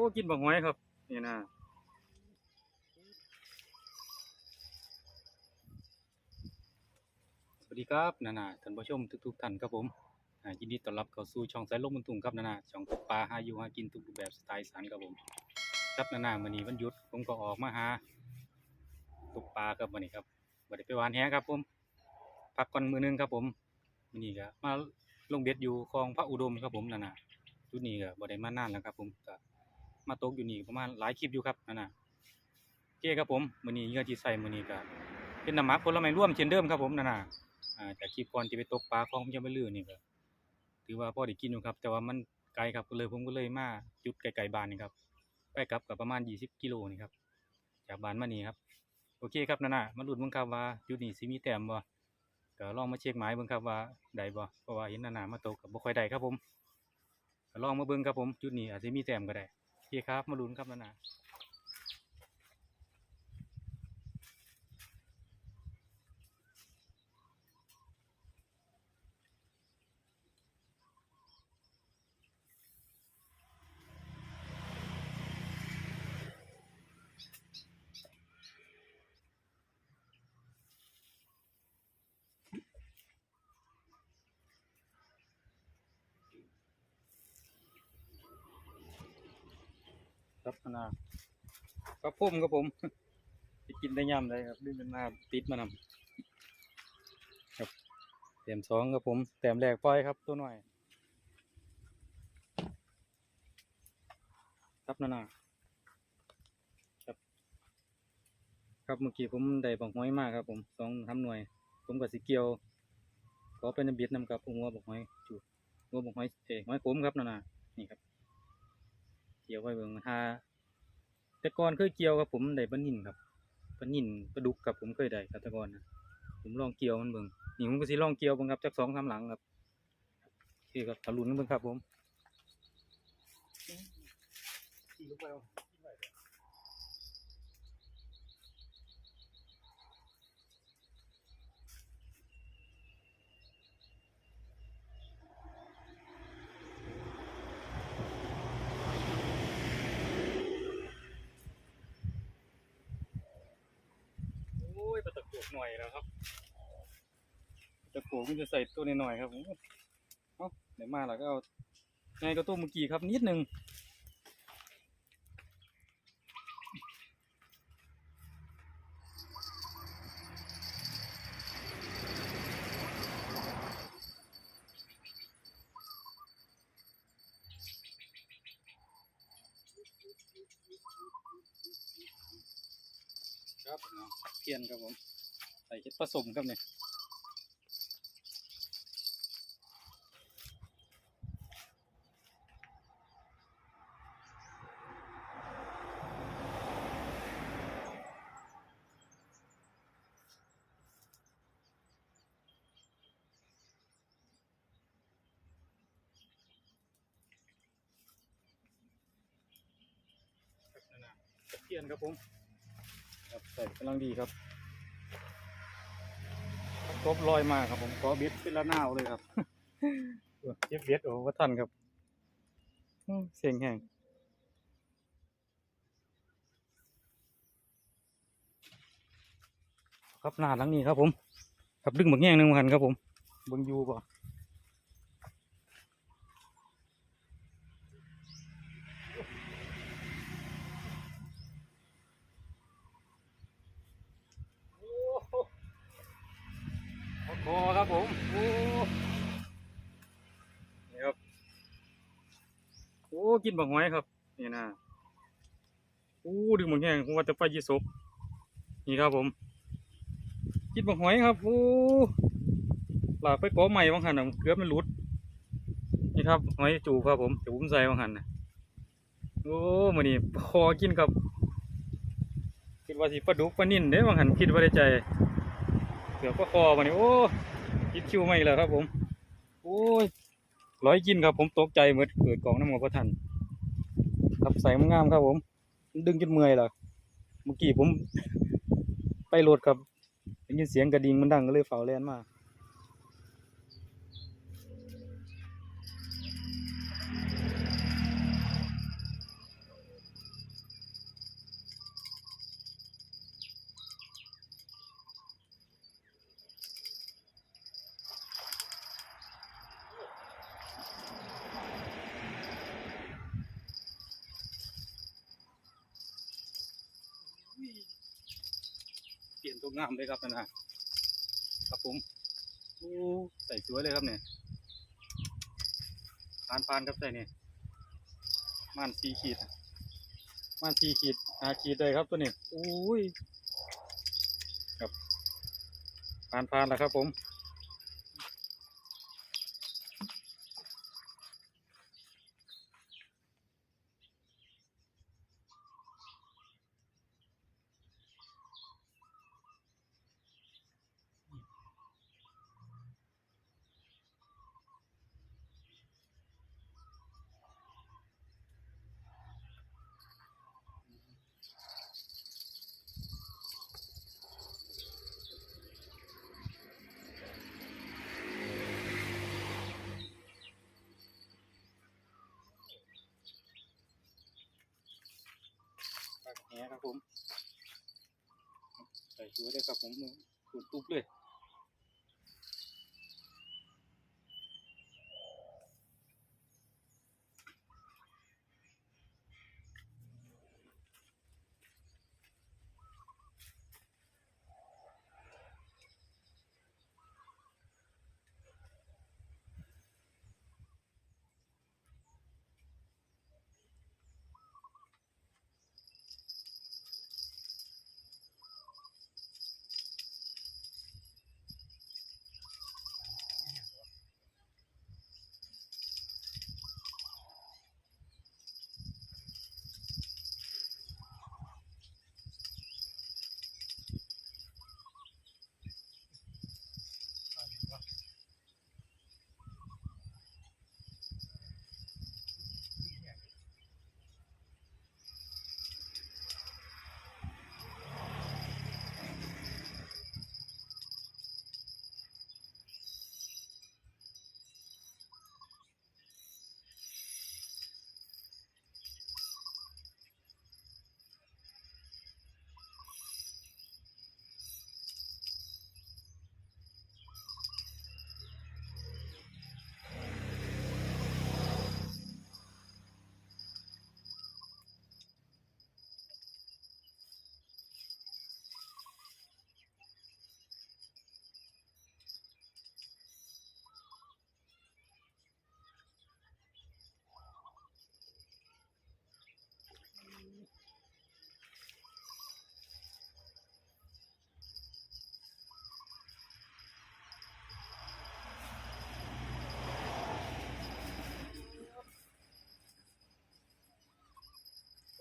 อ้กินบักหอยครับ นี่นะสวัสดีครับนานาท่านผู้ชมทุกๆท่านครับผมอ่ายินดีต้อนรับเข้าสู่ช่องสายลมบนตุงครับนานาช่องตกปลาหาอยู่หากินทุกรูปแบบสไตล์สานครับผมครับนานาวันนี้วันหยุดผมก็ออกมาหาตกปลาครับวันนี้ครับบ่ได้ไปหวานแหครับผมพักก่อนมือหนึงครับผมวันนี้ก็มาลงเบ็ดอยู่คลองพระอุดมครับผมนานาจุดนี้ก็บ่ได้มานานแล้วครับผมก็ มาตกอยู่นี่ประมาณหลายคลิปอยู่ครับนั่นน่ะโอเครับผมมือนี้เงื่อที่ใส่มือนี้ก็เป็นน้ำหมักผลไม้ร่วมเช่นเดิมครับผมนั่นน่ะอ่าจากคลิปก่อนที่ไปตกปลาคลองพญาไม่ลือนี่ก็ถือว่าพ่อได้กินอยู่ครับ แต่ว่ามันไกลครับก็เลยผมก็เลยมาจุดไกลๆบ้านนี่ครับไปกลับก็ประมาณ 20 กิโลนี่ครับจากบ้านมานี่ครับโอเคครับนั่นน่ะมาลุ้นเบิ่งครับว่าจุดนี้สิมีแต้มบ่ก็ลองมาเช็คหมายเบิ่งครับว่าได้บ่เพราะว่าเห็นนั่นน่ะมาตกก็บ่ค่อยได้ครับผมก็ลองมาเบิ่งครับผมจุดนี้อาจสิมีแต้มก็ได้ เคครับ มาลุ้นครับนานา รับนานาครับผมครับผมจะกินได้ย่ำเลยครับดึงเป็นมาติดมานำครับเต็มสองครับผมแต้มแรกปล่อยครับตัวหน่อยครับนานาครับ ครับเมื่อกี้ผมได้บักห้อยมากครับ ผมสองทำหน่วย ผมกับสีเกียวขอเป็นเบียดนำครับผมว่าบักห้อยจูดว่าบักห้อยเอ๋ห้อยขมครับนานานี่ครับ กี่ยวไว้เบิ่งหาแต่ก่อนเคยเกี่ยวครับผมได้ปลานิ่นครับปลานิ่นปลาดุกครับผมเคยได้ครับแต่ก่อนนะผมลองเกี่ยวมันเบิ่งนี่ผมก็สิลองเกี่ยวเบิ่งครับจากสองสามหลังครับโอเคครับตะลุนกันเบิ่งครับผมโอ้ยปลาตะโกก หน่อยแล้วครับจะโกกมันจะใส่ตัวน้อยๆครับผมเอ้าไหนมาแล้วก็เอาไงก็ตัวเมื่อกี้ครับนิดนึง ครับเอาเพียนครับผม ใส่เห็ดผสมครับเนี่ยครับนั่นนะเพียนครับผมครับใส่กำลังดีครับ ครบลอยมาครับผมขอเบ็ดเป็นละนาวเลยครับเจ็บเบ็ดโอ้ว่าทันครับอื้อเสียงแห้งครับหน้าหลังนี้ครับผม ครับดึงบักแง่งหนึ่งมาหันครับผมเบิ่งอยูป่ะโอ้โหค อครับผมโอ้นี่ครับโอ้กินบักหอยครับนี่นะโอ้ดึงบักแง่งผมว่าจะไปยีสบนี่ครับผมกินบักหอยครับโอ้หลากไปกอใหม่บางหันน่ะเกือบมันหลุด นี่ครับหอยจูบครับผมจูบใส่บางหันนะโอ้มื้อนี้พอกินครับคิดว่าสิปลาดุกปลานิ่นเด้บางหันคิดว่าได้ใจ เกือบก็คอมานี่โอ้คิดคิวไม่แล้วครับผม โอ้ยร้อยกินครับผมตกใจเหมือนเกิดกล่องน้ำมันพระทันครับใส่มันงามครับผม ดึงจนเมื่อยล้วเมื่อกี้ผม ไปโหลดครับได้ยินเสียงกระดิ่งมันดังก็เลยเฝ้าแลนมา ตัวงามเลยครับนั่นนะครับผมโอ้ใส่สวยเลยครับเนี่ยผ่านผ่านครับใส่เนี่ยม่านสีขีดม่านสีขีดหาขีดเลยครับตัวนี้โอ้ยครับผ่านผ่านแล้วครับผม แหครับผมใส่ชัวยเลยครับผมขุดตุ๊บเลย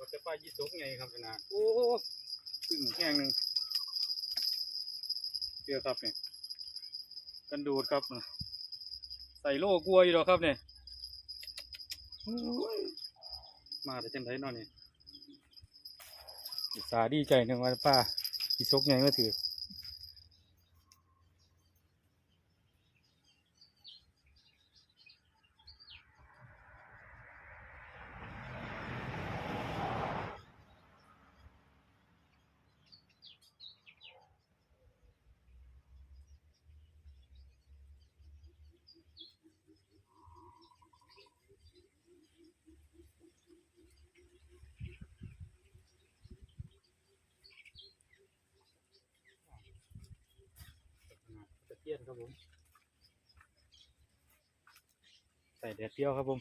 ว่าจะไปยี่สกไงครับนะโอ้พึ่งแห้งหนึ่งเชื่อครับเนี่ยกันดูดครับน่ะใส่โล่กลัวอยู่หรอกครับเนี่ยโอ้ยมาแต่จังไรเนาะเนี่ยอุตสาห์ดีใจหนึ่งว่าป้ายี่สกไงก็ถือียนครับผม ใส่แดดเดียวครับผม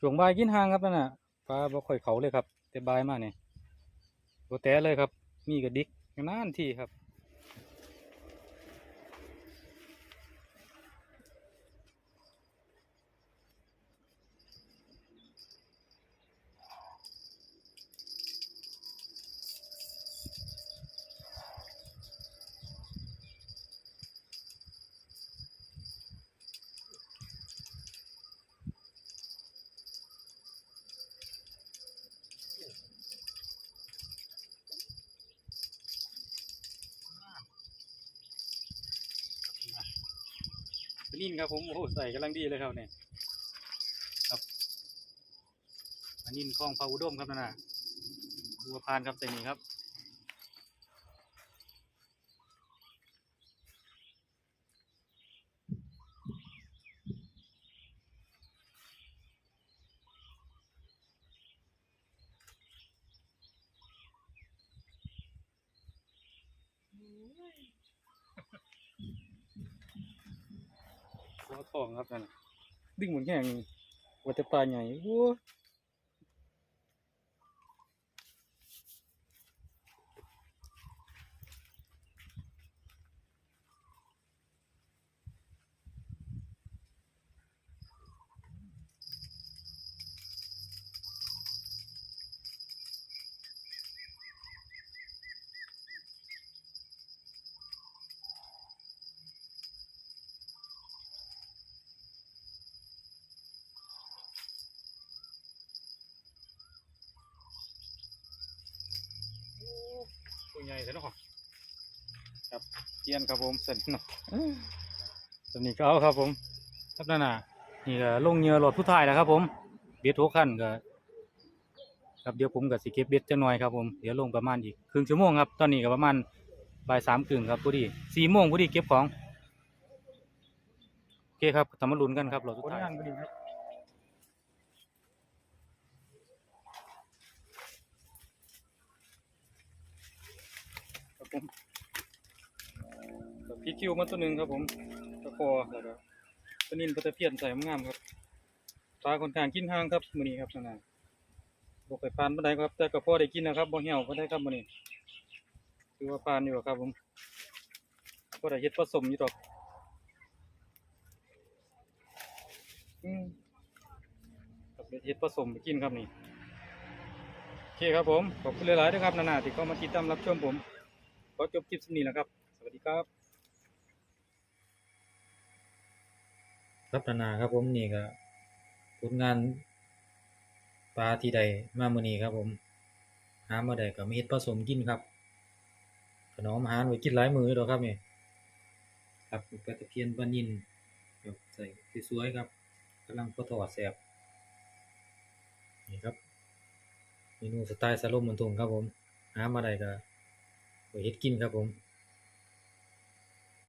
ช่วงบ่ายกินห่างครับนั่นน่ะปลาบ่ค่อยเขาเลยครับ แต่บ่ายมากเนี่ยตัวแต้เลยครับ มีกระดิกนานที่ครับ นิ่นครับผมโอ้โหใส่กำลังดีเลยครับเนี่ยครับอันนี้คลองพาอุดมครับนั่นน่ะบัวพานครับใส่นี่ครับ คลองครับนั่นน่ะดึงเหมือนแห้งว่าจะปลาใหญ่โอ้ ใหญ่ซะเนาะครับเจียนครับผมเสร็จเนาะตัวนี้ก็เอาครับผมครับนั่นน่ะนี่ก็ลงเหยื่อหลอดผู้ถ่ายแล้วครับ ผมเบ็ดทุกขั้นก็ครับเดี๋ยวผมกับสิเก็บเบ็ดจังหน่อยครับผมเดี๋ยวลงประมาณอีกครึ่งชั่วโมงครับตอนนี้ก็ประมาณบ่ายสามครึ่งครับพอดีสี่โมงพอดีเก็บของโอเคครับทำมาลุ้นกันครับหลอดทุกถ่าย พอดีครับครับผมกับพี่คิวมาตัวหนึ่งครับผมตะคอแล้วก็ตัวนินปลาตะเพียนใส่งามครับปลาคนข้างกินห่างครับมือนี้ครับนั่นน่ะบ่ไปปานบ่ได้ครับ แต่ก็พอได้กินนะครับบ่เหี่ยวบ่ได้ครับมือนี้ถือว่าปานอยู่ครับผมบ่ได้เฮ็ดผสมอยู่ดอกอืมครับเฮ็ดผสมไปกินครับนี่โอเคครับผมขอบคุณหลายๆด้วยครับนานาที่เข้ามาติดตามรับชมผม อจบคลิปสนี้แล้วครับ สวัสดีครับครับนานาครับผมนี่ก็ผลงานปลาที่ใดมามื้อนี้ครับผม หามาได้ก็มีเฮ็ดผสมกินครับขนมอาหารไว้กินหลายมือดอกครับนี่ครับปลาตะเพียนปลานิลแบบใส่สวยๆครับกำลังพอทอดแซ่บนี่ครับเมนูสไตล์สโลมมันตุงครับผมหามาได้ก็ ไว้เฮ็ดกินครับผม